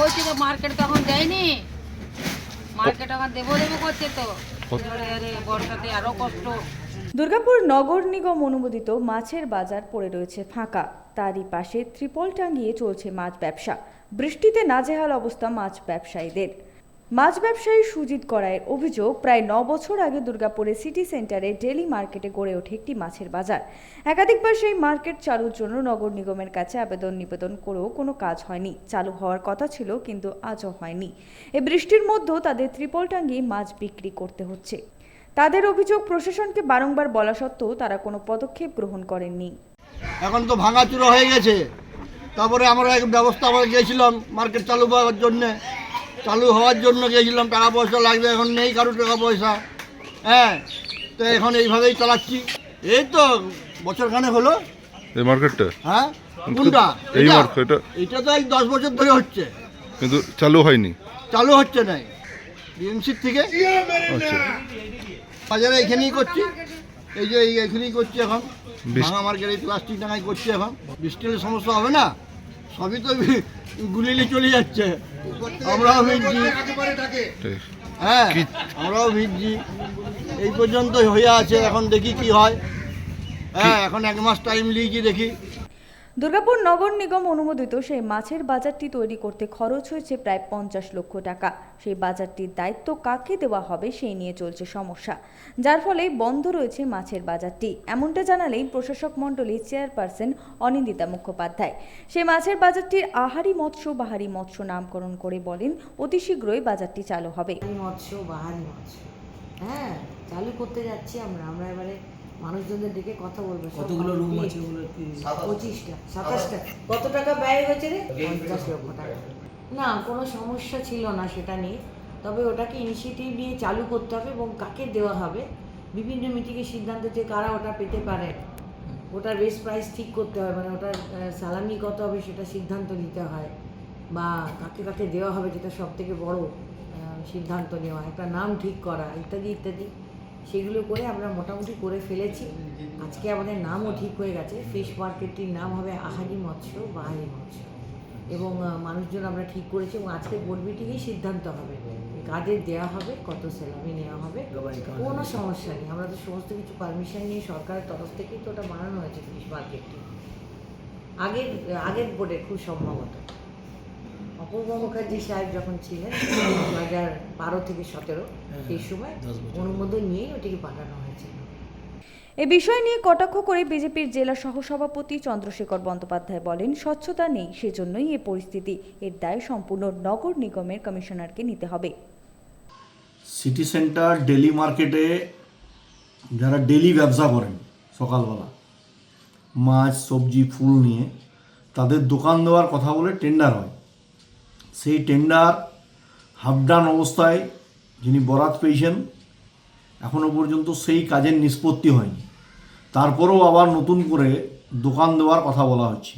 বলছি তো মার্কেট তখন দেয়নি মার্কেট এখন দেবো দেবো করছে তো। বর্ষাতে আরও কষ্ট। দুর্গাপুর নগর নিগম অনুমোদিত মাছের বাজার পড়ে রয়েছে ফাঁকা। তারই পাশে ত্রিপল টাঙ্গিয়ে চলছে মাছ ব্যবসা। বৃষ্টিতে নাজেহাল অবস্থা মাছ ব্যবসায়ীদের। মাছ ব্যবসায়ী সুজিত করায়ের অভিযোগ, প্রায় ন বছর আগে দুর্গাপুরে সিটি সেন্টারে ডেলি মার্কেটে গড়ে ওঠে একটি মাছের বাজার। একাধিকবার সেই মার্কেট চালুর জন্য নগর নিগমের কাছে আবেদন নিবেদন করেও কোনো কাজ হয়নি। চালু হওয়ার কথা ছিল, কিন্তু আজও হয়নি। এই বৃষ্টির মধ্যেও তাদের ত্রিপল টাঙ্গিয়ে মাছ বিক্রি করতে হচ্ছে। তাদের অভিযোগ, প্রশাসনকে বারংবার বলা সত্ত্বেও তারা কোনো পদক্ষেপ গ্রহণ করেননি। এখন তো ভাঙাচুরো হয়ে গেছে। তারপরে আমরা এক ব্যবস্থা আমরা গিয়েছিলাম মার্কেট চালু হওয়ার জন্যে। চালু হওয়ার জন্য গিয়েছিলাম টাকা পয়সা লাগবে এখন নেই কারও টাকা পয়সা হ্যাঁ তো এখন এইভাবেই চালাচ্ছি। এই তো বছরখানে হলো। এই মার্কেটটা? হ্যাঁ কোনটা? এই মার্কেট এটা তো এই দশ বছর ধরে হচ্ছে। কিন্তু চালু হয়নি। চালু হচ্ছে না বিএমসির থেকে। আচ্ছা। বাজারে এখানেই করছি। এই যে এখানেই করছি এখন। ভাঙা মার্কেট এই প্লাস্টিক টাঙাই করছি এখন। বৃষ্টি সমস্যা হবে না? সবই তো গুলিলি চলে যাচ্ছে। আমরাও ভিজছি। হ্যাঁ আমরাও ভিজছি। এই পর্যন্ত হয়ে আছে এখন দেখি কি হয়। হ্যাঁ এখন এক মাস টাইম লিখি দেখি। দুর্গাপুর নগর নিগম অনুমোদিত সেই মাছের বাজারটি তৈরি করতে খরচ হয়েছে প্রায় পঞ্চাশ লক্ষ টাকা। সেই বাজারটির দায়িত্ব কাকে দেওয়া হবে সেই নিয়ে চলছে সমস্যা। যার ফলে বন্ধ রয়েছে মাছের বাজারটি। এমনটা জানালেই প্রশাসক মণ্ডলীর চেয়ারপারসন অনিন্দিতা মুখোপাধ্যায়। সেই মাছের বাজারটির আহারি মৎস্য, বাহারি মৎস্য নামকরণ করে বলেন, অতি শীঘ্রই বাজারটি চালু হবে। মৎস্য, বাহারি মৎস্য। হ্যাঁ চালু করতে যাচ্ছি আমরা। আমরা এবারে মানুষজনদের ডেকে কথা বলব। কতগুলো রুম আছে পঁচিশটা সাতাশটা। কত টাকা ব্যয় হয়েছে রে? পঞ্চাশ লক্ষ টাকা। না কোনো সমস্যা ছিল না সেটা নিয়ে। তবে ওটাকে ইনিশিয়েটিভ নিয়ে চালু করতে হবে এবং কাকে দেওয়া হবে? বিভিন্ন মিটিংয়ে সিদ্ধান্ত যে কারা ওটা পেতে পারে ওটার বেস প্রাইস ঠিক করতে হয় মানে ওটার সালামি কত হবে সেটা সিদ্ধান্ত নিতে হয় বা কাকে কাকে দেওয়া হবে যেটা সব থেকে বড় সিদ্ধান্ত নেওয়া একটা নাম ঠিক করা ইত্যাদি ইত্যাদি। সেগুলো করে আমরা মোটামুটি করে ফেলেছি। আজকে আমাদের নামও ঠিক হয়ে গেছে। ফিশ মার্কেটটির নাম হবে আহারি মৎস্য বাহারি মৎস্য। এবং মানুষজন আমরা ঠিক করেছি এবং আজকে বোর্ড মিটিংয়েই সিদ্ধান্ত হবে। কাদের দেওয়া হবে, কত স্যালামি নেওয়া হবে, কোনো সমস্যা নেই। আমরা তো সমস্ত কিছু পারমিশন নিয়ে সরকারের তরফ থেকেই তো ওটা বানানো হয়েছে ফিশ মার্কেটটি আগের আগের বোর্ডে খুব সম্ভবত। অপূর্ব মুখার্জি সাহেব যখন ছিলেন দু হাজার বারো থেকে সতেরো সেই সময় অনুমোদন নিয়েই ওটিকে পাঠানো হয়েছিল। এ বিষয় নিয়ে কটাক্ষ করে বিজেপির জেলা সহসভাপতি চন্দ্রশেখর বন্দ্যোপাধ্যায় বলেন স্বচ্ছতা নেই সেজন্যই এ পরিস্থিতি। এর দায় সম্পূর্ণ নগর নিগমের কমিশনারকে নিতে হবে। সিটি সেন্টার ডেলি মার্কেটে যারা ডেলি ব্যবসা করেন সকালবেলা মাছ সবজি ফুল নিয়ে তাদের দোকান দেওয়ার কথা বলে টেন্ডার হয়। সেই টেন্ডার হাফডান অবস্থায় যিনি বরাত পেয়েছেন এখনও পর্যন্ত সেই কাজের নিষ্পত্তি হয়নি। তারপরেও আবার নতুন করে দোকান দেওয়ার কথা বলা হচ্ছে।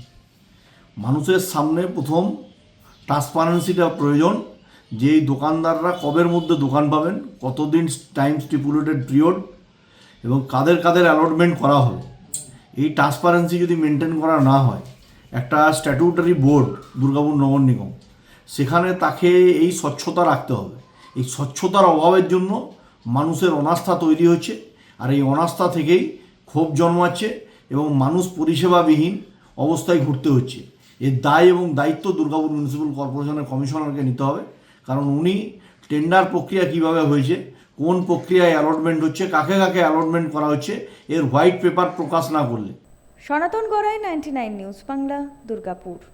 মানুষের সামনে প্রথম ট্রান্সপারেন্সিটা প্রয়োজন যে দোকানদাররা কবের মধ্যে দোকান পাবেন, কতদিন টাইম স্টিপুলেটেড পিরিয়ড এবং কাদের কাদের অ্যালটমেন্ট করা হবে এই ট্রান্সপারেন্সি যদি মেনটেন করা না হয়, একটা স্ট্যাটুটারি বোর্ড দুর্গাপুর নগর নিগম সেখানে তাকে এই স্বচ্ছতা রাখতে হবে। এই স্বচ্ছতার অভাবের জন্য মানুষের অনাস্থা তৈরি হচ্ছে আর এই অনাস্থা থেকেই ক্ষোভ জন্মাচ্ছে এবং মানুষ পরিষেবাবিহীন অবস্থায় ঘুরতে হচ্ছে। এর দায় এবং দায়িত্ব দুর্গাপুর মিউনিসিপ্যাল কর্পোরেশনের কমিশনারকে নিতে হবে। কারণ উনি টেন্ডার প্রক্রিয়া কীভাবে হয়েছে, কোন প্রক্রিয়ায় অ্যালটমেন্ট হচ্ছে, কাকে কাকে অ্যালটমেন্ট করা হচ্ছে, এর হোয়াইট পেপার প্রকাশ না করলে। Sanatan Garai ninety news Bangla, Durgapur.